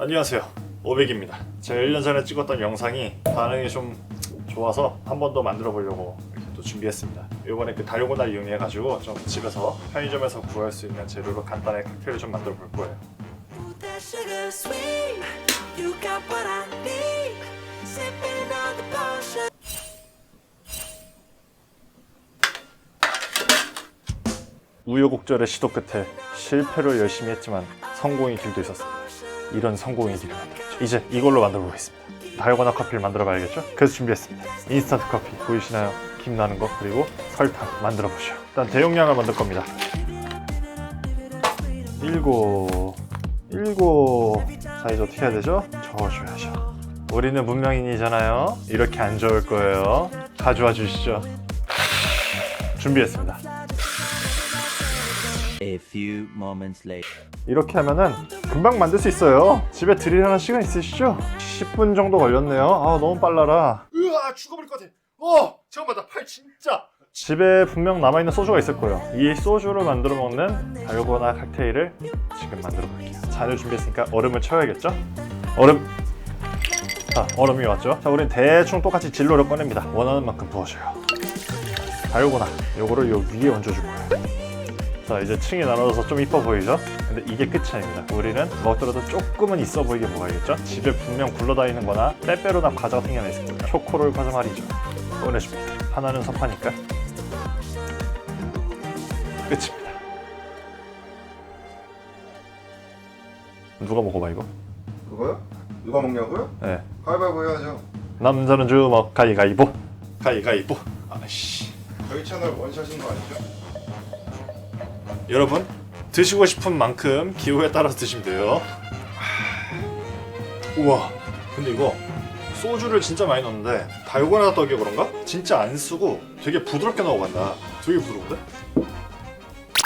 안녕하세요. 오백입니다. 제가 1년 전에 찍었던 영상이 반응이 좀 좋아서 한 번 더 만들어 보려고 이렇게 또 준비했습니다. 이번에 그 달고나 이용해 가지고 좀 집에서 편의점에서 구할 수 있는 재료로 간단하게 칵테일을 좀 만들어 볼 거예요. 우여곡절의 시도 끝에 실패를 열심히 했지만 성공의 길도 있었습니다. 이런 성공의 길을 만들었죠. 이제 이걸로 만들어 보겠습니다. 달고나 커피를 만들어 봐야겠죠? 그래서 준비했습니다. 인스턴트 커피 보이시나요? 김 나는 거 그리고 설탕 만들어 보시죠. 일단 대용량을 만들 겁니다. 일곱 일곱 사이즈 어떻게 해야 되죠? 저어줘야죠. 우리는 문명인이잖아요. 이렇게 안 좋을 거예요. 가져와 주시죠. 준비했습니다. A few moments later. 이렇게 하면은 금방 만들 수 있어요. 집에 드리려는 시간 있으시죠? 10분 정도 걸렸네요. 아 너무 빨라라. 으아 죽어버릴 것 같아. 어 잠깐만 나 팔 진짜. 집에 분명 남아있는 소주가 있을 거예요. 이 소주를 만들어 먹는 달고나 칵테일을 지금 만들어 볼게요. 잔을 준비했으니까 얼음을 채워야겠죠? 얼음. 자 얼음이 왔죠? 자 우린 대충 똑같이 진로를 꺼냅니다. 원하는 만큼 부어줘요. 달고나 요거를 요 위에 얹어줄 거예요. 자 이제 층이 나눠져서 좀 이뻐 보이죠? 근데 이게 끝이 아닙니다 우리는 먹더라도 조금은 있어 보이게 먹어야겠죠? 집에 분명 굴러다니는 거나 빼빼로나 과자 같은 게 하나 있을 거예요 초코롤 과자 말이죠 꺼내줍니다 하나는 섭하니까 끝입니다 누가 먹어봐 이거? 그거요? 누가 먹냐고요? 네 가위바위보 해야죠. 남자는 주먹 가위가위보 가위가위보 아씨 저희 채널 원샷인 거 아니죠? 여러분 드시고 싶은 만큼 기호에 따라서 드시면 돼요. 우와, 근데 이거 소주를 진짜 많이 넣었는데 달고나 떡이 그런가? 진짜 안 쓰고 되게 부드럽게 넘어간다. 되게 부드러운데?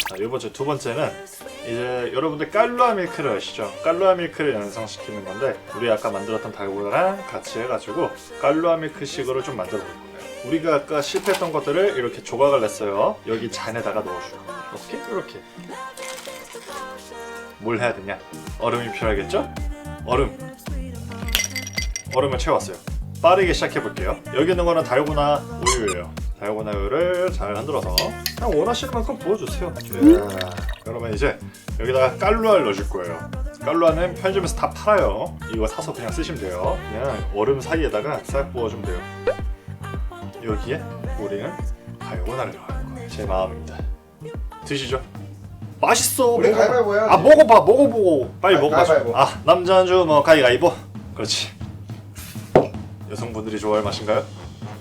자, 이 번째 두 번째는 이제 여러분들 깔루아 밀크를 아시죠? 깔루아 밀크를 연상시키는 건데 우리 아까 만들었던 달고나랑 같이 해가지고 깔루아 밀크식으로 좀 만들어 볼 거예요. 우리가 아까 실패했던 것들을 이렇게 조각을 냈어요. 여기 잔에다가 넣어줄 거예요. 이렇게 이렇게. 뭘 해야 되냐? 얼음이 필요하겠죠? 얼음. 얼음을 채웠어요. 빠르게 시작해 볼게요. 여기 있는 거는 달고나 우유예요. 달고나 우유를 잘 흔들어서 그냥 원하시는 만큼 부어주세요. 야, 그러면 이제 여기다가 깔루아를 넣어줄 거예요. 깔루아는 편의점에서 다 팔아요. 이거 사서 그냥 쓰시면 돼요. 그냥 얼음 사이에다가 싹 부어주면 돼요. 여기에 우리는 달고나를 넣을 거예요. 제 마음입니다. 드시죠. 맛있어. 우리 먹어봐. 가위바위보 해야지. 아 먹어봐, 먹어보고 빨리 아, 먹어봐. 가위바위보. 아 남자주 뭐 가위가위보. 그렇지. 여성분들이 좋아할 맛인가요?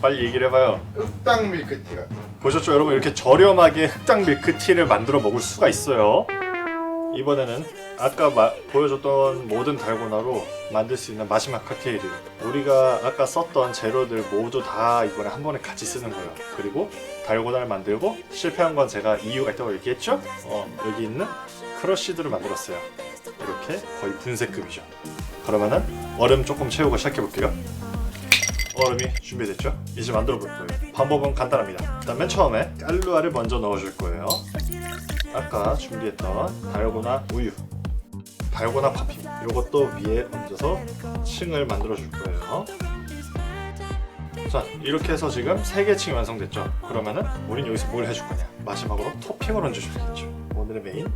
빨리 얘기를 해봐요. 흑당 밀크티 같은. 보셨죠 여러분 이렇게 저렴하게 흑당 밀크티를 만들어 먹을 수가 있어요 이번에는 아까 마- 보여줬던 모든 달고나로 만들 수 있는 마지막 칵테일이에요 우리가 아까 썼던 재료들 모두 다 이번에 한 번에 같이 쓰는 거예요 그리고 달고나를 만들고 실패한 건 제가 이유가 있다고 얘기했죠 어, 여기 있는 크러쉬들을 만들었어요 이렇게 거의 분쇄급이죠 그러면은 얼음 조금 채우고 시작해 볼게요 얼음이 준비됐죠? 이제 만들어 볼 거예요. 방법은 간단합니다. 일단 맨 처음에 깔루아를 먼저 넣어줄 거예요. 아까 준비했던 달고나 우유, 달고나 퍼퓸 이것도 위에 얹어서 층을 만들어 줄 거예요. 자 이렇게 해서 지금 세개 층이 완성됐죠. 그러면은 우린 여기서 뭘 해줄 거냐? 마지막으로 토핑을 얹어주겠죠. 오늘의 메인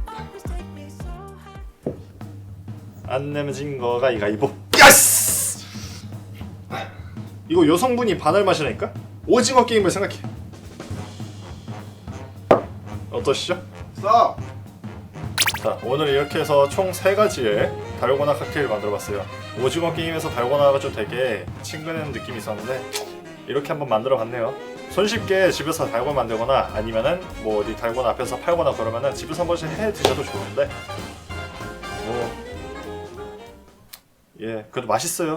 안 내면 거가 이가이보. 야스! 이거 여성분이 반할 맛이라니까? 오징어 게임을 생각해. 어떠시죠? 써. 자, 오늘 이렇게 해서 총세 가지의 달고나 칵테일을 만들어봤어요. 오징어 게임에서 달고나가 좀 되게 친근한 느낌이 있었는데 이렇게 한번 만들어봤네요. 손쉽게 집에서 달고나 만들거나 아니면은 뭐 어디 달고나 앞에서 팔거나 그러면은 집에서 한 번씩 해 드셔도 좋은데 뭐 예, 그래도 맛있어요.